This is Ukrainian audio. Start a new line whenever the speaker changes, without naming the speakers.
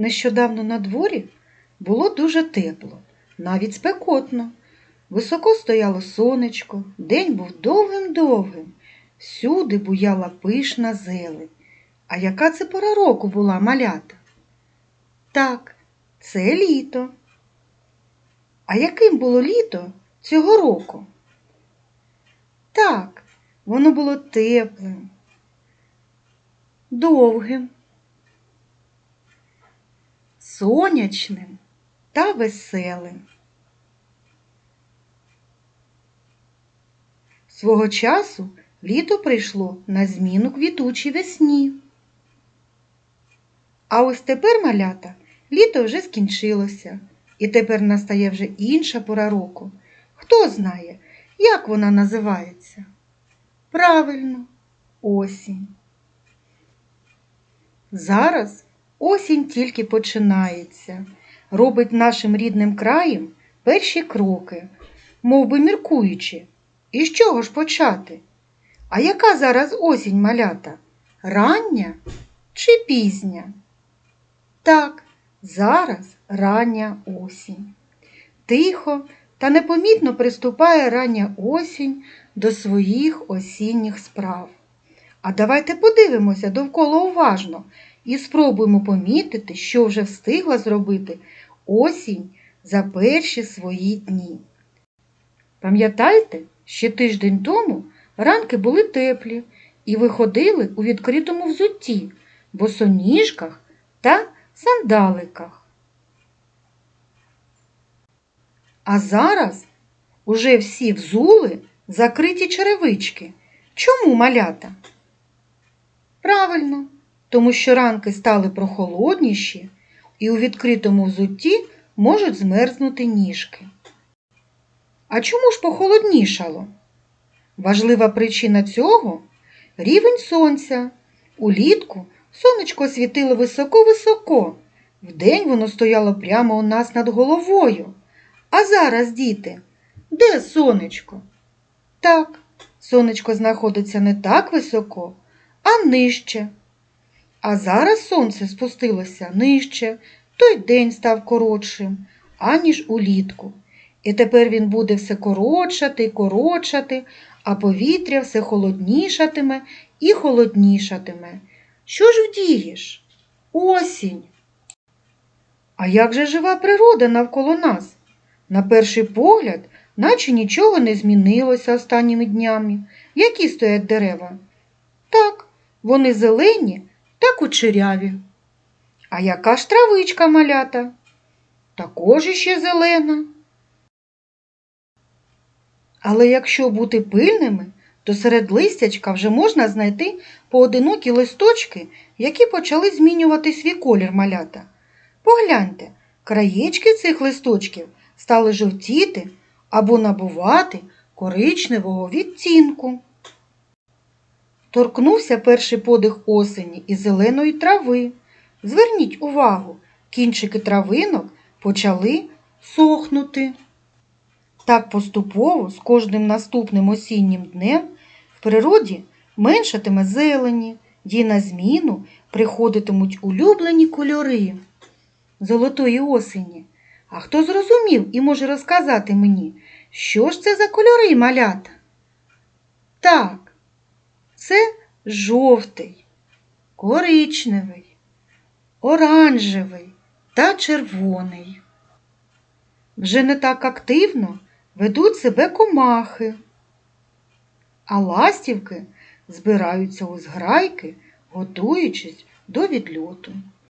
Нещодавно на дворі було дуже тепло, навіть спекотно. Високо стояло сонечко, день був довгим-довгим. Всюди буяла пишна зелень. А яка це пора року була малята? Так, це літо. А яким було літо цього року? Так, воно було теплим, довгим, сонячним та веселим. Свого часу літо прийшло на зміну квітучій весні. А ось тепер, малята, літо вже скінчилося, і тепер настає вже інша пора року. Хто знає, як вона називається? Правильно, осінь. Зараз осінь тільки починається, робить нашим рідним краєм перші кроки, мов би міркуючи, і з чого ж почати? А яка зараз осінь малята? Рання чи пізня? Так, зараз рання осінь. Тихо та непомітно приступає рання осінь до своїх осінніх справ. А давайте подивимося довкола уважно і спробуємо помітити, що вже встигла зробити осінь за перші свої дні. Пам'ятаєте, ще тиждень тому ранки були теплі і ви ходили у відкритому взутті, босоніжках та сандаликах. А зараз уже всі взули закриті черевички. Чому малята? Правильно, тому що ранки стали прохолодніші і у відкритому взутті можуть змерзнути ніжки. А чому ж похолоднішало? Важлива причина цього рівень сонця. Улітку сонечко світило високо-високо. Вдень воно стояло прямо у нас над головою. А зараз, діти, де сонечко? Так, сонечко знаходиться не так високо, а нижче. А зараз сонце спустилося нижче, той день став коротшим, аніж улітку. І тепер він буде все коротшати й коротшати, а повітря все холоднішатиме і холоднішатиме. Що ж вдієш? Осінь. А як же жива природа навколо нас? На перший погляд, наче нічого не змінилося останніми днями. Які стоять дерева? Так, вони зелені та кучеряві. А яка ж травичка малята? Також іще зелена. Але якщо бути пильними, то серед листячка вже можна знайти поодинокі листочки, які почали змінювати свій колір малята. Погляньте, краєчки цих листочків стали жовтіти або набувати коричневого відтінку. Торкнувся перший подих осені і зеленої трави. Зверніть увагу, кінчики травинок почали сохнути. Так поступово з кожним наступним осіннім днем в природі меншатиме зелені, їй на зміну приходитимуть улюблені кольори золотої осені. А хто зрозумів і може розказати мені, що ж це за кольори малята? Так, це жовтий, коричневий, оранжевий та червоний. Вже не так активно ведуть себе комахи, а ластівки збираються у зграйки, готуючись до відльоту.